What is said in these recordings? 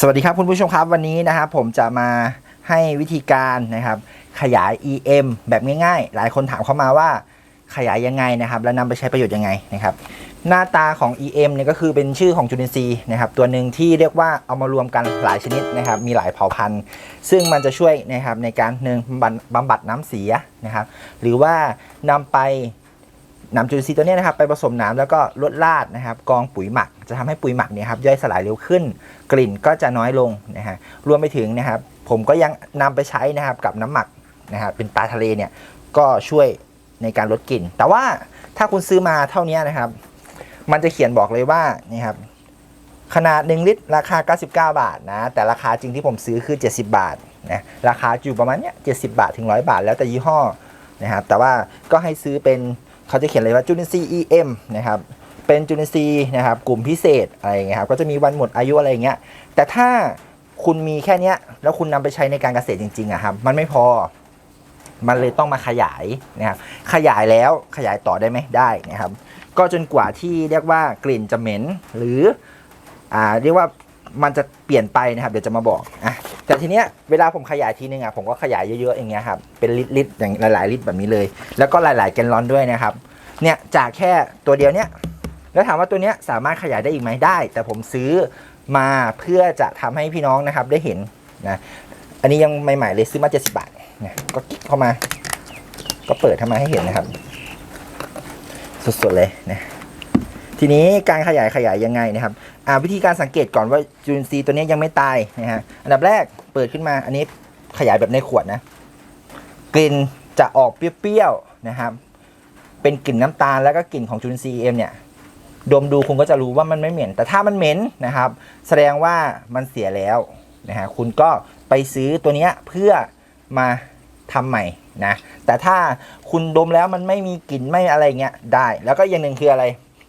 สวัสดีครับคุณผู้ชมครับวันนี้นะครับผมจะมาให้วิธีการนะครับขยาย EM แบบง่ายๆ หลายคนถามเข้ามาว่าขยายยังไงนะครับ แล้วนำไปใช้ประโยชน์ยังไงนะครับ หน้าตาของ EM เนี่ยก็คือเป็นชื่อของจุลินทรีย์นะครับ ตัวหนึ่งที่เรียกว่าเอามารวมกันหลายชนิดนะครับ มีหลายเผ่าพันธุ์ ซึ่งมันจะช่วยนะครับในการหนึ่งบำบัดบำบัดน้ำเสียนะครับ หรือว่านำไป นำจุลินทรีย์ตัวนี้นะครับไปผสมน้ำแล้วก็ลดราดนะครับกองปุ๋ยหมัก จะทำให้ปุ๋ยหมักเนี่ยครับย่อยสลายเร็วขึ้น กลิ่นก็จะน้อยลงนะฮะรวมไปถึงนะครับผมก็ยังนำไปใช้นะครับกับน้ำหมักนะครับเป็นปลาทะเลเนี่ยก็ช่วยในการลดกลิ่น แต่ว่าถ้าคุณซื้อมาเท่านี้นะครับ มันจะเขียนบอกเลยว่านี่ครับขนาด 1 ลิตร ราคา 99 บาทนะแต่ราคาจริงที่ผมซื้อคือ 70 บาทนะราคาอยู่ประมาณเนี้ย70 บาทถึง 100 บาท แล้วแต่ยี่ห้อนะครับแต่ว่าก็ให้ซื้อเป็น เขาจะเขียนเลยว่าจุลินทรีย์ EM นะครับเป็นจุลินทรีย์นะครับกลุ่มพิเศษอะไรเงี้ยครับก็จะมีวันหมดอายุอะไรเงี้ยแต่ถ้าคุณมีแค่เนี้ยแล้วคุณนำไปใช้ในการเกษตรจริงๆอะครับมันไม่พอมันเลยต้องมาขยายนะครับขยายแล้วขยายต่อได้ไหมได้นะครับ ก็จนกว่าที่เรียกว่ากลิ่นจะเหม็น หรืออ่าเรียกว่า มันจะเปลี่ยนไปนะครับ เดี๋ยวจะมาบอกอะแต่ทีเนี้ยเวลาผมขยายทีนึงอะผมก็ขยายเยอะๆอย่างเงี้ยครับเป็นลิตรๆอย่างหลายๆลิตรแบบนี้เลย แล้วก็หลาย ๆ แกนลอนด้วยนะครับเนี่ยจากแค่ตัวเดียวเนี้ยแล้วถามว่าตัวเนี้ยสามารถขยายได้อีกไหมได้ แต่ผมซื้อมาเพื่อจะทำให้พี่น้องนะครับได้เห็นนะอันนี้ยังใหม่ๆเลยซื้อมา70บาทนะก็คลิกเข้ามา ก็เปิดเข้ามาให้เห็นนะครับ สดๆเลยนะทีนี้การขยายขยายยังไงนะครับ อ่าวิธีการสังเกตก่อนว่าจุลินทรีย์ตัวนี้ยังไม่ตายนะฮะอันดับแรกเปิดขึ้นมา อันนี้ขยายแบบในขวดนะ กลิ่นจะออกเปรี้ยวๆนะครับ เป็นกลิ่นน้ำตาลแล้วก็กลิ่นของจุลินทรีย์เอ็มเนี่ยดมดูคุณก็จะรู้ว่ามันไม่เหม็น แต่ถ้ามันเหม็นนะครับ แสดงว่ามันเสียแล้วนะฮะคุณก็ไปซื้อตัวนี้เพื่อมาทำใหม่นะแต่ถ้าคุณดมแล้วมันไม่มีกลิ่นไม่อะไรเงี้ยได้ แล้วก็อย่างหนึ่งคืออะไร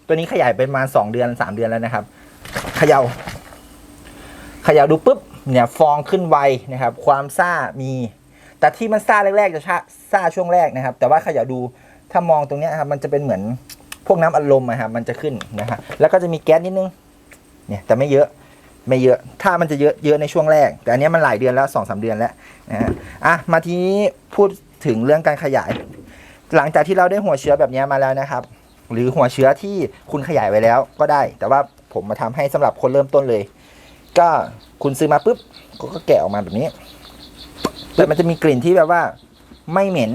ตัวนี้ขยายไปประมาณ2เดือน 3 เดือนแล้วนะครับ เขยา่าเขย่าดูปุ๊บเนี่ยฟองขึ้นไวนะครับ ความซ่ามี แต่ที่มันซ่าแรกๆจะชาซ่าช่วงแรกนะครับ แต่ว่าเขย่าดูถ้ามองตรงนี้ครับมันจะเป็นเหมือนพวกน้ำอัดลมอะครับมันจะขึ้นนะฮะแล้วก็จะมีแก๊สนิดนึงเนี่ยแต่ไม่เยอะไม่เยอะ ถ้ามันจะเยอะเยอะในช่วงแรก แต่อันนี้มันหลายเดือนแล้วสองสาเดือนแล้วนะฮะอะมาทีนี้พูดถึงเรื่องการขยาย หลังจากที่เราได้หัวเชื้อแบบเนี้ยมาแล้วนะครับ หรือหัวเชื้อที่คุณขยายไว้แล้วก็ได้ แต่ว่า ผมมาทำให้สำหรับคนเริ่มต้นเลย ก็คุณซื้อมาปุ๊บก็ก็แกะออกมาแบบนี้ แต่มันจะมีกลิ่นที่แบบว่าไม่เหม็น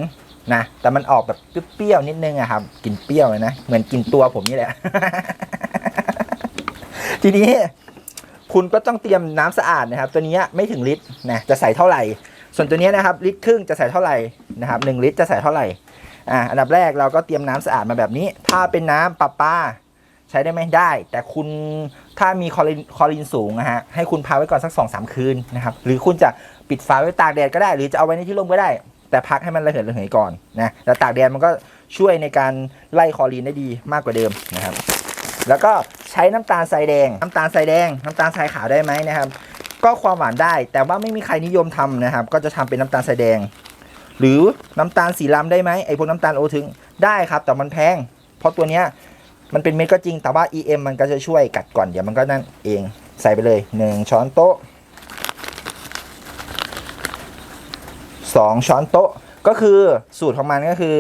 นะ แต่มันออกแบบเปรี้ยวนิดนึงอะครับกลิ่นเปรี้ยวเลยนะ เหมือนกลิ่นตัวผมนี่แหละ ทีนี้คุณก็ต้องเตรียมน้ำสะอาดนะครับ ตัวนี้ไม่ถึงลิตรนะจะใส่เท่าไหร่ ส่วนตัวนี้นะครับ ลิตรครึ่งจะใส่เท่าไหร่นะครับหนึ่งลิตรจะใส่เท่าไหร่อ่าอันดับแรกเราก็เตรียมน้ำสะอาดมาแบบนี้ ถ้าเป็นน้ำประปา ใช้ได้ไหมได้ แต่คุณถ้ามีคอรินคอรินสูงนะฮะให้คุณพาไว้ก่อนสัก2อสคืนนะครับหรือคุณจะปิดฝาไว้ตากแดดก็ได้ หรือจะเอาไว้ในที่ร่มก็ได้ แต่พักให้มันระเหยระเหยก่อนนะแล้วตากแดดมันก็ช่วยในการไล่คอรีนได้ดีมากกว่าเดิมนะครับแล้วก็ใช้น้ำตาลทรายแดง น้ำตาลทรายแดง น้ำตาลทรายขาวได้ไหมนะครับ ก็ความหวานได้ แต่ว่าไม่มีใครนิยมทำนะครับ ก็จะทำเป็นน้ำตาลทรายแดง หรือน้ำตาลสีลำได้ไหมไอพวกน้ำตาลโอถึงได้ครับ แต่มันแพง เพราะตัวเนี้ย มันเป็นเม็ดก็จริงแต่ว่า EM มันก็จะช่วยกัดก่อนเดี๋ยวมันก็นั่นเองใส่ไปเลย1ช้อนโต๊ะ2ช้อนโต๊ะก็คือสูตรของมันก็คือ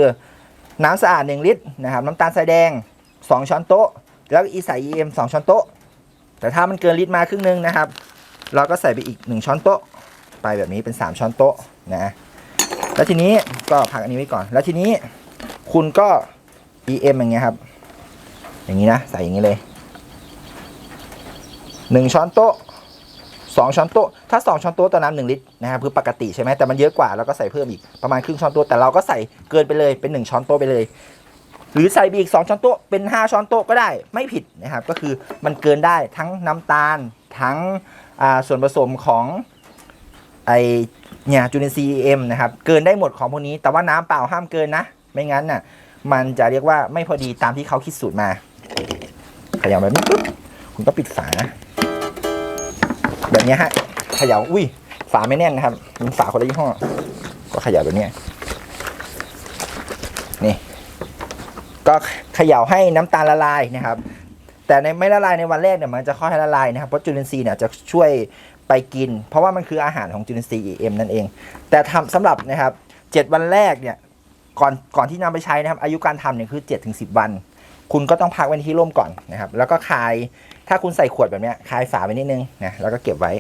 น้ำสะอาด 1 ลิตรนะครับน้ำตาลทรายแดง 2 ช้อนโต๊ะ แล้วอีใส่ EM 2 ช้อนโต๊ะ แต่ถ้ามันเกินลิตรมาครึ่งหนึงนะครับ เราก็ใส่ไปอีก 1 ช้อนโต๊ะ ไปแบบนี้เป็น 3 ช้อนโต๊ะนะแล้วทีนี้ก็พักอันนี้ไว้ก่อน แล้วทีนี้คุณก็ EM อย่างเงี้ยครับ อย่างนี้นะ ใส่อย่างนี้เลยหนึ่งช้อนโต๊ะสองช้อนโต๊ะ ถ้าสองช้อนโต๊ะต่อน้ำหนึ่งลิตรนะครับคือปกติใช่ไหมแต่มันเยอะกว่าเราก็ใส่เพิ่มอีกประมาณครึ่งช้อนโต๊ะแต่เราก็ใส่เกินไปเลยเป็นหนึ่งช้อนโต๊ะไปเลย หรือใส่ไปอีกสองช้อนโต๊ะเป็นห้าช้อนโต๊ะก็ได้ไม่ผิดนะครับ ก็คือมันเกินได้ทั้งน้ำตาลทั้งส่วนผสมของไอเนี่ยจูเนซีเอ็มนะครับ เกินได้หมดของพวกนี้ แต่ว่าน้ำเปล่าห้ามเกินนะ ไม่งั้นน่ะ มันจะเรียกว่าไม่พอดีตามที่เขาคิดสูตรมา ขยำแบบนี้ปุ๊บคุณก็ปิดฝา แบบนี้ฮะเขย่าอุ้ยฝาไม่แน่นนะครับมันฝาคนละยี่ห้อ ก็เขย่าแบบนี้นี่ก็เขย่าให้น้ำตาลละลายนะครับ แต่ในไม่ละลายในวันแรกเนี่ยมันจะค่อยละลายนะครับเพราะจุลินทรีย์เนี่ยจะช่วยไปกิน เพราะว่ามันคืออาหารของจุลินทรีย์ EM นั่นเอง แต่ทำสำหรับนะครับเจ็ดวันแรกเนี่ยก่อนก่อนที่นำไปใช้นะครับ อายุการทำเนี่ยคือ7จ็ถึงสิวัน คุณก็ต้องพักไว้ในที่ร่มก่อนนะครับ แล้วก็คาย ถ้าคุณใส่ขวดแบบเนี้ยคายฝาไว้นิดนึงนะ แล้วก็เก็บไว้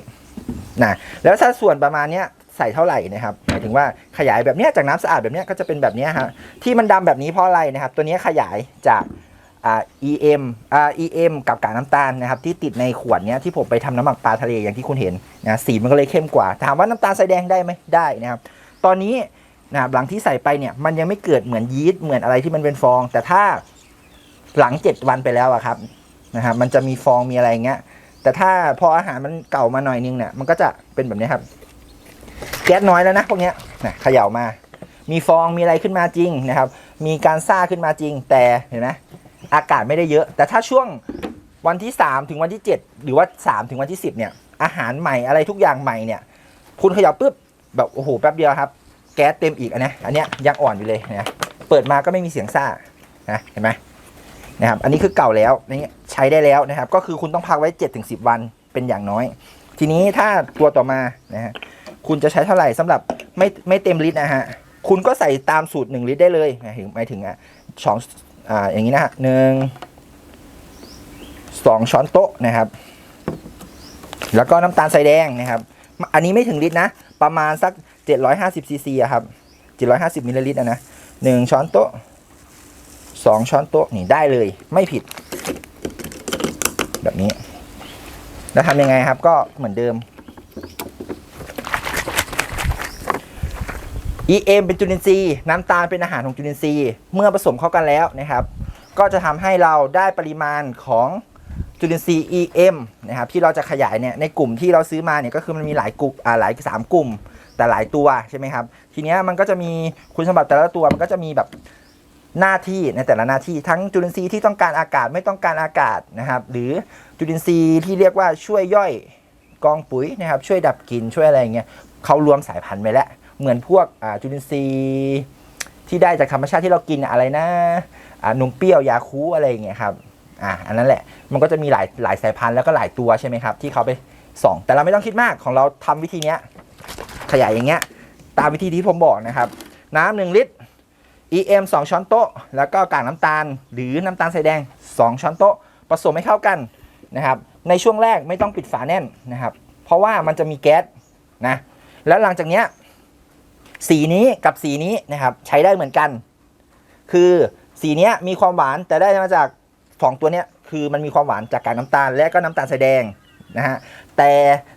นะแล้วถ้าส่วนประมาณเนี้ยใส่เท่าไหร่นะครับหมายถึงว่าขยายแบบเนี้ยจากน้ำสะอาดแบบเนี้ยก็จะเป็นแบบนี้ฮะที่มันดำแบบนี้เพราะอะไรนะครับ ตัวนี้ขยายจากอ่า EM อ่า EM กับกากน้ำตาลนะครับ ที่ติดในขวดเนี้ยที่ผมไปทำน้ำหมักปลาทะเลอย่างที่คุณเห็นนะสีมันก็เลยเข้มกว่า ถามว่าน้ำตาลทรายแดงได้ไหมได้นะครับ ตอนนี้นะครับหลังที่ใส่ไปเนี่ยมันยังไม่เกิดเหมือนยีสต์เหมือนอะไรที่มันเป็นฟอง แต่ถ้า หลังเจ็ดวันไปแล้วอะครับนะครับมันจะมีฟองมีอะไรเงี้ย แต่ถ้าพออาหารมันเก่ามาหน่อยนึงเนี่ยมันก็จะเป็นแบบนี้ครับ แก๊สน้อยแล้วนะพวกเนี้ยนะเขย่ามา มีฟองมีอะไรขึ้นมาจริงนะครับ มีการซ่าขึ้นมาจริง แต่เห็นไหมอากาศไม่ได้เยอะ แต่ถ้าช่วงวันที่ 3 ถึงวันที่ 7 หรือว่า 3 ถึงวันที่ 10เนี่ยอาหารใหม่อะไรทุกอย่างใหม่เนี่ย คุณเขย่าปุ๊บแบบโอ้โหแป๊บเดียวครับ แก๊สเต็มอีกอันนี้อันเนี้ยยังอ่อนอยู่เลยนะเปิดมาก็ไม่มีเสียงซ่านะเห็นไหม นะครับ อันนี้คือเก่าแล้วนี่ใช้ได้แล้วนะครับ ก็คือคุณต้องพักไว้7จถึงสิวันเป็นอย่างน้อย ทีนี้ถ้าตัวต่อมานะฮะคุณจะใช้เท่าไหร่สำหรับไม่ไม่เต็มลิตรนะฮะคุณก็ใส่ตามสูตร 1 ลิตรได้เลยหมายถึงหมายถึงอะสองอ่าอย่างนี้นะฮะหนึ่งสองช้อนโต๊ะนะครับ แล้วก็น้ำตาลทรายแดงนะครับ อันนี้ไม่ถึงลิตรนะ ประมาณสัก750ซีซีอะครับ750มิลลิลิตรอะนะหนึ่งช้อนโต๊ะ สองช้อนโต๊ะนี่ได้เลย ไม่ผิด แบบนี้ แล้วทำยังไงครับ ก็เหมือนเดิม EM เป็นจุลินทรีย์น้ำตาลเป็นอาหารของจุลินทรีย์เมื่อผสมเข้ากันแล้วนะครับ ก็จะทำให้เราได้ปริมาณของจุลินทรีย์ EM นะครับที่เราจะขยายเนี่ยในกลุ่มที่เราซื้อมาเนี่ยก็คือมันมีหลายกลุ่มอ่าหลายสามกลุ่ม แต่หลายตัวใช่ไหมครับ ทีเนี้ยมันก็จะมีคุณสมบัติแต่ละตัวมันก็จะมีแบบ หน้าที่ในแต่ละหน้าที่ทั้งจุลินทรีย์ที่ต้องการอากาศไม่ต้องการอากาศนะครับ หรือจุลินทรีย์ที่เรียกว่าช่วยย่อยกองปุ๋ยนะครับ ช่วยดับกลิ่นช่วยอะไรอย่างเงี้ยเขารวมสายพันธุ์ไว้แล้ว เหมือนพวกจุลินทรีย์ที่ได้จากธรรมชาติที่เรากินอะไรนะอ่านมเปรี้ยวยาคูอะไรอย่างเงี้ยครับอ่าอันนั้นแหละมันก็จะมีหลายหลายสายพันธุ์แล้วก็หลายตัวใช่ไหมครับ ที่เขาไปส่องแต่เราไม่ต้องคิดมากของเราทำวิธีเนี้ยขยายอย่างเงี้ยตามวิธีที่ผมบอกนะครับ น้ำหนึ่งลิตร EM 2 ช้อนโต๊ะ แล้วก็กากน้ำตาล หรือน้ำตาลทรายแดง 2 ช้อนโต๊ะ ผสมให้เข้ากันนะครับ ในช่วงแรกไม่ต้องปิดฝาแน่นนะครับ เพราะว่ามันจะมีแก๊สนะ แล้วหลังจากเนี้ยสีนี้กับสีนี้นะครับใช้ได้เหมือนกัน คือสีเนี้ยมีความหวานแต่ได้มาจากสองตัวเนี้ยคือมันมีความหวานจากกากน้ำตาล และก็น้ำตาลทรายแดงนะฮะ แต่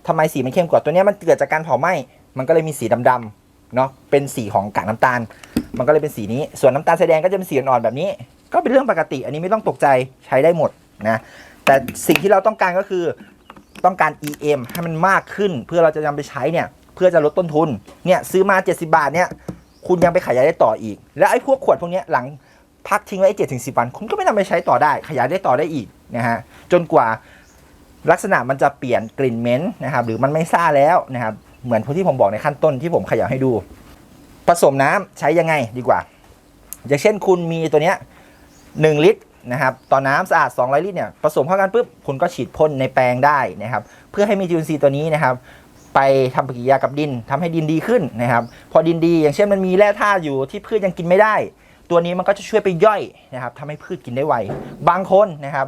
ทำไมสีมันเข้มกว่าตัวเนี้ยมันเกิดจากการเผาไหม้ มันก็เลยมีสีดำๆเนาะ เป็นสีของกากน้ำตาล มันก็เลยเป็นสีนี้ ส่วนน้ำตาลทรายแดงก็จะเป็นสีอ่อนๆแบบนี้ ก็เป็นเรื่องปกติ อันนี้ไม่ต้องตกใจใช้ได้หมดนะ แต่สิ่งที่เราต้องการก็คือต้องการ EM ให้มันมากขึ้น เพื่อเราจะนำไปใช้เนี่ย เพื่อจะลดต้นทุน เนี่ยซื้อมา 70 บาทเนี่ย คุณยังไปขยายได้ต่ออีก แล้วไอ้พวกขวดพวกเนี้ยหลังพักทิ้งไว้เจ็ดถึงสิวัน คุณก็ไม่นำไปใช้ต่อได้ ขยายได้ต่อได้อีกนะฮะ จนกว่าลักษณะมันจะเปลี่ยนกลิ่นเหม็นนะครับ หรือมันไม่ซ่าแล้วนะครับ เหมือนที่ผมบอกในขั้นต้นที่ผมขยายให้ดู ผสมน้ำใช้ยังไงดีกว่า อย่างเช่นคุณมีตัวเนี้ย1ลิตรนะครับต่อน้ำสะอาด 200 ลิตรเนี่ยผสมเข้ากันปุ๊บคุณก็ฉีดพ่นในแปลงได้นะครับ เพื่อให้มีจุลินทรีย์ตัวนี้นะครับ ไปทำปฏิกิริยากับดินทำให้ดินดีขึ้นนะครับ พอดินดี อย่างเช่นมันมีแร่ธาตุอยู่ที่พืชยังกินไม่ได้ ตัวนี้มันก็จะช่วยไปย่อยนะครับทำให้พืชกินได้ไวบางคนนะครับ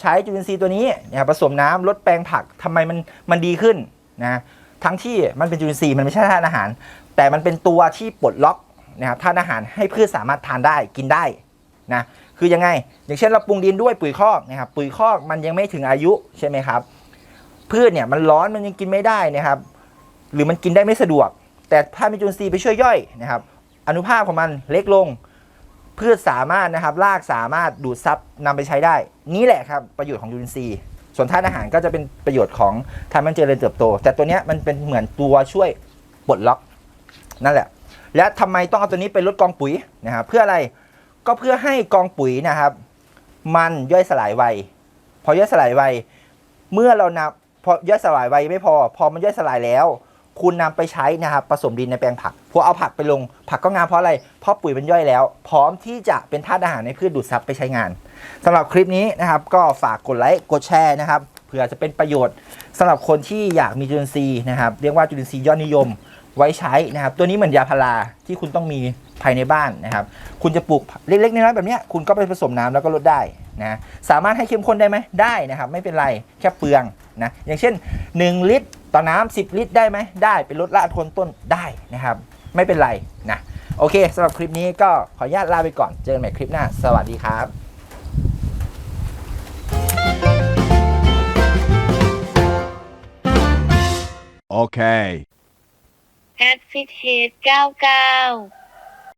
ใช้จุลินทรีย์ตัวนี้นะครับผสมน้ำลดแปลงผักทำไมมันมันดีขึ้นนะ ทั้งที่มันเป็นจุลินทรีย์มันไม่ใช่ธาตุอาหาร แต่มันเป็นตัวที่ปลดล็อกนะครับธาตุอาหารให้พืชสามารถทานได้กินได้นะคือยังไง อย่างเช่นเราปรุงดินด้วยปุ๋ยคอกนะครับปุ๋ยคอกมันยังไม่ถึงอายุใช่ไหมครับพืชเนี่ยมันร้อนมันยังกินไม่ได้นะครับ หรือมันกินได้ไม่สะดวก แต่ถ้ามีจุลินทรีย์ไปช่วยย่อยนะครับ อนุภาคของมันเล็กลง พืชสามารถนะครับรากสามารถดูดซับนำไปใช้ได้ นี่แหละครับประโยชน์ของจุลินทรีย์ ส่วนธาตุอาหารก็จะเป็นประโยชน์ของทำให้มันเจริญเติบโต แต่ตัวเนี้ยมันเป็นเหมือนตัวช่วยปลดล็อกนั่นแหละ และทำไมต้องเอาตัวนี้ไปลดกองปุ๋ยนะครับเพื่ออะไรก็เพื่อให้กองปุ๋ยนะครับ มันย่อยสลายไวพอย่อยสลายไวเมื่อเรานำพอย่อยสลายไวไม่พอ พอมันย่อยสลายแล้ว คุณนำไปใช้นะครับผสมดินในแปลงผักพอเอาผักไปลง ผักก็งามเพราะอะไรเพราะปุ๋ยมันย่อยแล้ว พร้อมที่จะเป็นธาตุอาหารในพืชดูดซับไปใช้งาน สำหรับคลิปนี้นะครับ ก็ฝากกดไลค์กดแชร์นะครับเผื่อจะเป็นประโยชน์สำหรับคนที่อยากมีจุลินทรีย์นะครับ เรียกว่าจุลินทรีย์ยอดนิยมไว้ใช้นะครับ ตัวนี้เหมือนยาพาราที่คุณต้องมีภายในบ้านนะครับ คุณจะปลูกเล็กๆน้อยๆแบบนี้คุณก็ไปผสมน้ำแล้วก็ลดได้นะสามารถให้เข้มข้นได้ไหมได้นะครับ ไม่เป็นไรแค่เปลืองนะอย่างเช่น 1 ลิตรต่อน้ำ10 ลิตรได้ไหมได้เป็นลดละทนต้นได้นะครับ ไม่เป็นไรนะโอเคสำหรับคลิปนี้ก็ขออนุญาตลาไปก่อนเจอกันใหม่คลิปหน้า สวัสดีครับ Okay. แอดฟิตเฮด99